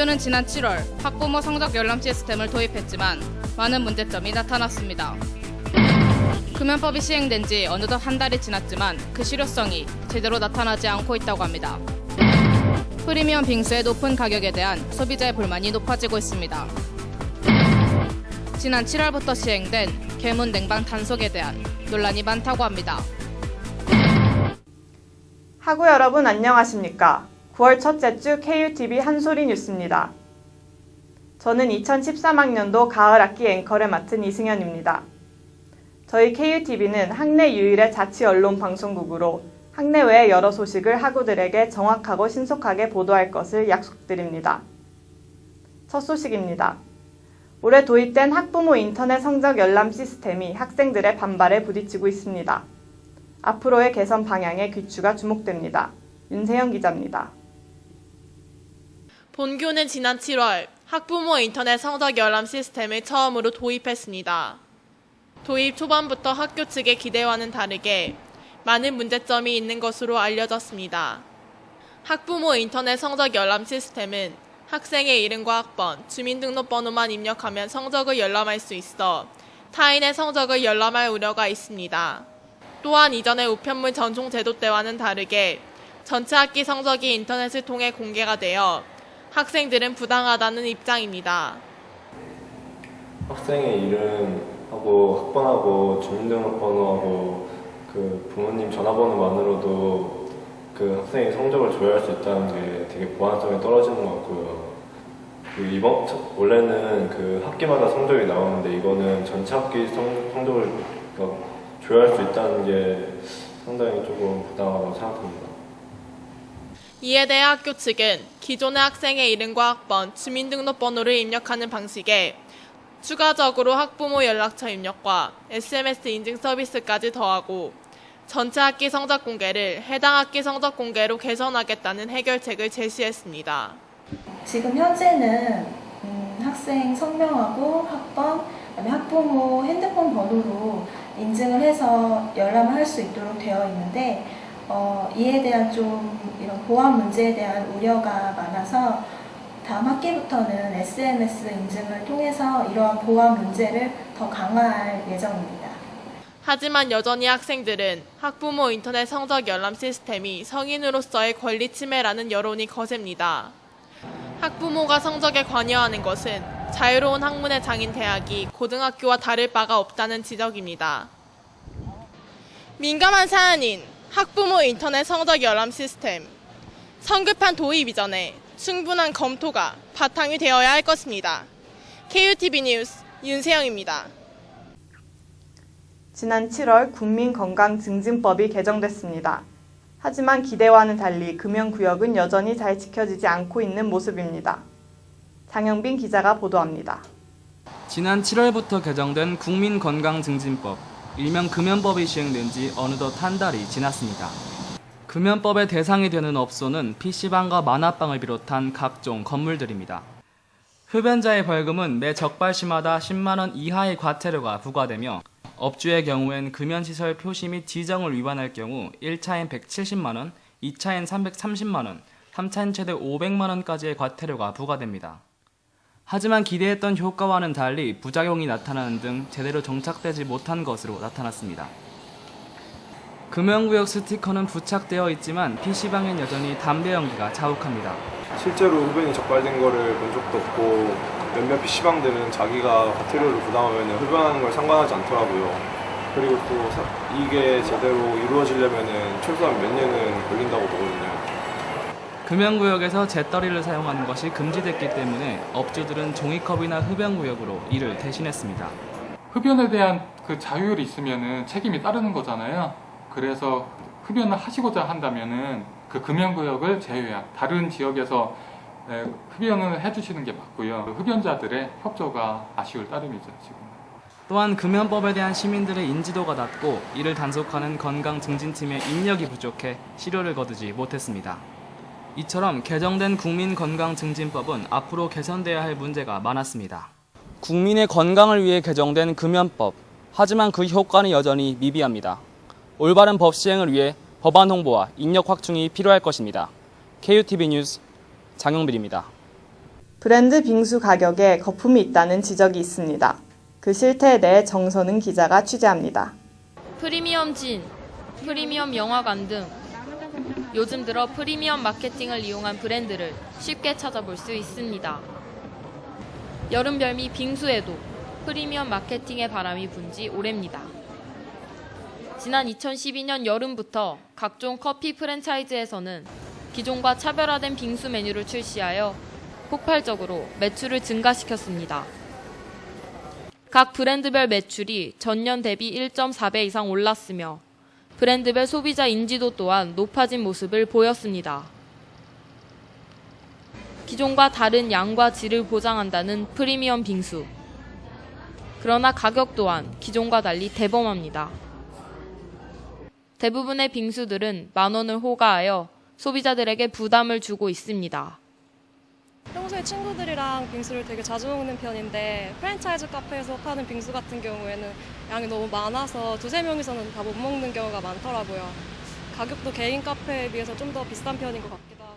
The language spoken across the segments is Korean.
본교는 지난 7월 학부모 성적 열람 시스템을 도입했지만 많은 문제점이 나타났습니다. 금연법이 시행된 지 어느덧 한 달이 지났지만 그 실효성이 제대로 나타나지 않고 있다고 합니다. 프리미엄 빙수의 높은 가격에 대한 소비자의 불만이 높아지고 있습니다. 지난 7월부터 시행된 개문 냉방 단속에 대한 논란이 많다고 합니다. 하구 여러분 안녕하십니까? 9월 첫째 주 KUTV 한소리 뉴스입니다. 저는 2013학년도 가을 학기 앵커를 맡은 이승현입니다. 저희 KUTV는 학내 유일의 자치 언론 방송국으로 학내 외의 여러 소식을 학우들에게 정확하고 신속하게 보도할 것을 약속드립니다. 첫 소식입니다. 올해 도입된 학부모 인터넷 성적 열람 시스템이 학생들의 반발에 부딪히고 있습니다. 앞으로의 개선 방향에 귀추가 주목됩니다. 윤세영 기자입니다. 본교는 지난 7월 학부모 인터넷 성적 열람 시스템을 처음으로 도입했습니다. 도입 초반부터 학교 측의 기대와는 다르게 많은 문제점이 있는 것으로 알려졌습니다. 학부모 인터넷 성적 열람 시스템은 학생의 이름과 학번, 주민등록번호만 입력하면 성적을 열람할 수 있어 타인의 성적을 열람할 우려가 있습니다. 또한 이전의 우편물 전송 제도 때와는 다르게 전체 학기 성적이 인터넷을 통해 공개가 되어 학생들은 부당하다는 입장입니다. 학생의 이름하고 학번하고 주민등록번호하고 그 부모님 전화번호만으로도 그 학생의 성적을 조회할 수 있다는 게 되게 보안성이 떨어지는 것 같고요. 그 이번 원래는 그 학기마다 성적이 나오는데 이거는 전체 학기 성, 성적을 조회할 수 있다는 게 상당히 조금 부당하다고 생각합니다. 이에 대해 학교 측은 기존의 학생의 이름과 학번, 주민등록번호를 입력하는 방식에 추가적으로 학부모 연락처 입력과 SMS 인증 서비스까지 더하고 전체 학기 성적 공개를 해당 학기 성적 공개로 개선하겠다는 해결책을 제시했습니다. 지금 현재는 음, 학생 성명하고 학번, 그다음에 학부모 핸드폰 번호로 인증을 해서 열람을 할 수 있도록 되어 있는데 어, 이에 대한 좀 이런 보안 문제에 대한 우려가 많아서 다음 학기부터는 SMS 인증을 통해서 이러한 보안 문제를 더 강화할 예정입니다. 하지만 여전히 학생들은 학부모 인터넷 성적 열람 시스템이 성인으로서의 권리 침해라는 여론이 거셉니다. 학부모가 성적에 관여하는 것은 자유로운 학문의 장인 대학이 고등학교와 다를 바가 없다는 지적입니다. 민감한 사안인 학부모 인터넷 성적 열람 시스템. 성급한 도입 이전에 충분한 검토가 바탕이 되어야 할 것입니다. KUTV 뉴스 윤세영입니다. 지난 7월 국민건강증진법이 개정됐습니다. 하지만 기대와는 달리 금연구역은 여전히 잘 지켜지지 않고 있는 모습입니다. 장영빈 기자가 보도합니다. 지난 7월부터 개정된 국민건강증진법, 일명 금연법이 시행된 지 어느덧 한 달이 지났습니다. 금연법의 대상이 되는 업소는 PC방과 만화방을 비롯한 각종 건물들입니다. 흡연자의 벌금은 매 적발시마다 10만원 이하의 과태료가 부과되며 업주의 경우엔 금연시설 표시 및 지정을 위반할 경우 1차엔 170만원, 2차엔 330만원, 3차엔 최대 500만원까지의 과태료가 부과됩니다. 하지만 기대했던 효과와는 달리 부작용이 나타나는 등 제대로 정착되지 못한 것으로 나타났습니다. 금연구역 스티커는 부착되어 있지만 PC방엔 여전히 담배 연기가 자욱합니다. 실제로 흡연이 적발된 거를 본 적도 없고 몇몇 PC방들은 자기가 과태료를 부담하면 흡연하는 걸 상관하지 않더라고요. 그리고 또 사- 이게 제대로 이루어지려면 최소한 몇 년은 걸린다고 보거든요. 금연구역에서 재떨이를 사용하는 것이 금지됐기 때문에 업주들은 종이컵이나 흡연구역으로 이를 대신했습니다. 흡연에 대한 그 자율이 있으면은 책임이 따르는 거잖아요. 그래서 흡연을 하시고자 한다면은 그 금연구역을 제외한 다른 지역에서 에, 흡연을 해주시는 게 맞고요. 그 흡연자들의 협조가 아쉬울 따름이죠 지금. 또한 금연법에 대한 시민들의 인지도가 낮고 이를 단속하는 건강증진팀의 인력이 부족해 실효를 거두지 못했습니다. 이처럼 개정된 국민건강증진법은 앞으로 개선돼야 할 문제가 많았습니다. 국민의 건강을 위해 개정된 금연법. 하지만 그 효과는 여전히 미비합니다. 올바른 법 시행을 위해 법안 홍보와 인력 확충이 필요할 것입니다. KUTV 뉴스 장영빈입니다. 브랜드 빙수 가격에 거품이 있다는 지적이 있습니다. 그 실태에 대해 정선은 기자가 취재합니다. 프리미엄 진, 프리미엄 영화관 등 요즘 들어 프리미엄 마케팅을 이용한 브랜드를 쉽게 찾아볼 수 있습니다. 여름 별미 빙수에도 프리미엄 마케팅의 바람이 분 지 오래입니다. 지난 2012년 여름부터 각종 커피 프랜차이즈에서는 기존과 차별화된 빙수 메뉴를 출시하여 폭발적으로 매출을 증가시켰습니다. 각 브랜드별 매출이 전년 대비 1.4배 이상 올랐으며 브랜드별 소비자 인지도 또한 높아진 모습을 보였습니다. 기존과 다른 양과 질을 보장한다는 프리미엄 빙수. 그러나 가격 또한 기존과 달리 대범합니다. 대부분의 빙수들은 만 원을 호가하여 소비자들에게 부담을 주고 있습니다. 평소에 친구들이랑 빙수를 되게 자주 먹는 편인데 프랜차이즈 카페에서 파는 빙수 같은 경우에는 양이 너무 많아서 두세 명이서는 다 못 먹는 경우가 많더라고요. 가격도 개인 카페에 비해서 좀 더 비싼 편인 것 같기도 하고.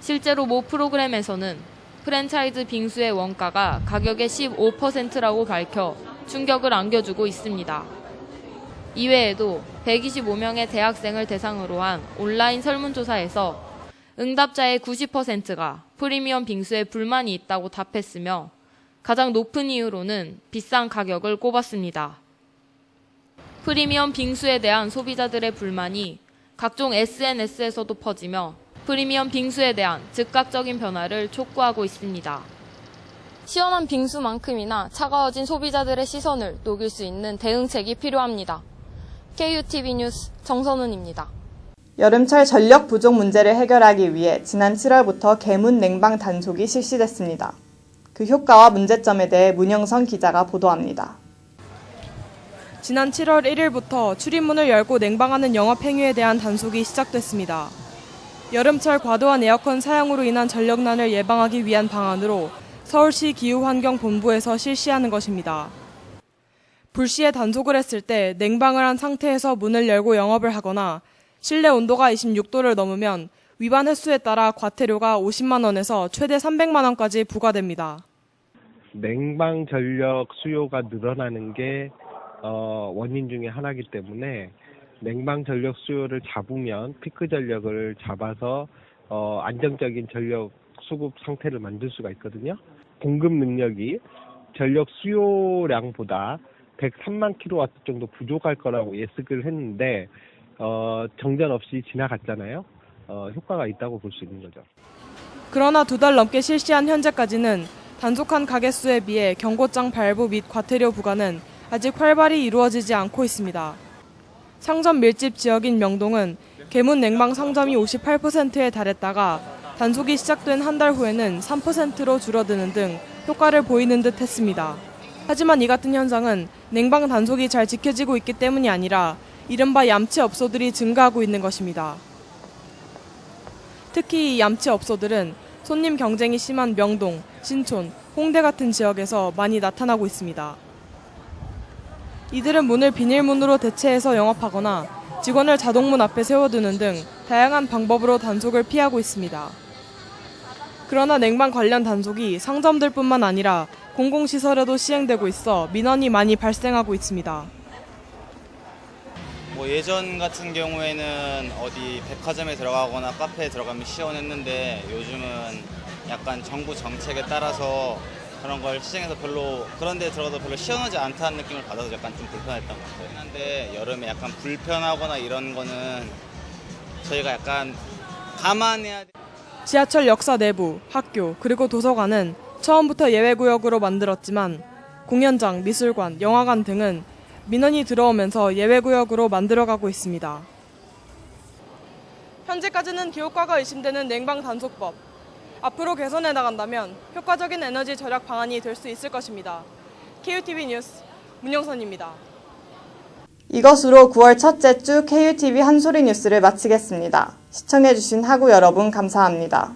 실제로 모 프로그램에서는 프랜차이즈 빙수의 원가가 가격의 15%라고 밝혀 충격을 안겨주고 있습니다. 이외에도 125명의 대학생을 대상으로 한 온라인 설문조사에서 응답자의 90%가 프리미엄 빙수에 불만이 있다고 답했으며 가장 높은 이유로는 비싼 가격을 꼽았습니다. 프리미엄 빙수에 대한 소비자들의 불만이 각종 SNS에서도 퍼지며 프리미엄 빙수에 대한 즉각적인 변화를 촉구하고 있습니다. 시원한 빙수만큼이나 차가워진 소비자들의 시선을 녹일 수 있는 대응책이 필요합니다. KUTV 뉴스 정선훈입니다. 여름철 전력 부족 문제를 해결하기 위해 지난 7월부터 개문 냉방 단속이 실시됐습니다. 그 효과와 문제점에 대해 문영선 기자가 보도합니다. 지난 7월 1일부터 출입문을 열고 냉방하는 영업 행위에 대한 단속이 시작됐습니다. 여름철 과도한 에어컨 사용으로 인한 전력난을 예방하기 위한 방안으로 서울시 기후환경본부에서 실시하는 것입니다. 불시에 단속을 했을 때 냉방을 한 상태에서 문을 열고 영업을 하거나 실내 온도가 26도를 넘으면 위반 횟수에 따라 과태료가 50만 원에서 최대 300만 원까지 부과됩니다. 냉방 전력 수요가 늘어나는 게 어, 원인 중에 하나이기 때문에 냉방 전력 수요를 잡으면 피크 전력을 잡아서 어, 안정적인 전력 수급 상태를 만들 수가 있거든요. 공급 능력이 전력 수요량보다 103만 킬로와트 정도 부족할 거라고 예측을 했는데 어, 정전 없이 지나갔잖아요. 어, 효과가 있다고 볼 수 있는 거죠. 그러나 두 달 넘게 실시한 현재까지는 단속한 가게 수에 비해 경고장 발부 및 과태료 부과는 아직 활발히 이루어지지 않고 있습니다. 상점 밀집 지역인 명동은 개문 냉방 상점이 58%에 달했다가 단속이 시작된 한 달 후에는 3%로 줄어드는 등 효과를 보이는 듯 했습니다. 하지만 이 같은 현상은 냉방 단속이 잘 지켜지고 있기 때문이 아니라 이른바 얌치 업소들이 증가하고 있는 것입니다. 특히 이 얌치 업소들은 손님 경쟁이 심한 명동, 신촌, 홍대 같은 지역에서 많이 나타나고 있습니다. 이들은 문을 비닐문으로 대체해서 영업하거나 직원을 자동문 앞에 세워두는 등 다양한 방법으로 단속을 피하고 있습니다. 그러나 냉방 관련 단속이 상점들뿐만 아니라 공공시설에도 시행되고 있어 민원이 많이 발생하고 있습니다. 뭐 예전 같은 경우에는 어디 백화점에 들어가거나 카페에 들어가면 시원했는데 요즘은 약간 정부 정책에 따라서 그런 걸 시행해서 별로 그런 데 들어가도 별로 시원하지 않다는 느낌을 받아서 약간 좀 불편했던 것 같아요. 한데 여름에 약간 불편하거나 이런 거는 저희가 약간 감안해야 돼. 지하철 역사 내부, 학교, 그리고 도서관은 처음부터 예외구역으로 만들었지만 공연장, 미술관, 영화관 등은 민원이 들어오면서 예외구역으로 만들어가고 있습니다. 현재까지는 기호과가 의심되는 냉방 단속법. 앞으로 개선해 나간다면 효과적인 에너지 절약 방안이 될 수 있을 것입니다. KUTV 뉴스 문영선입니다. 이것으로 9월 첫째 주 KUTV 한소리 뉴스를 마치겠습니다. 시청해주신 하구 여러분 감사합니다.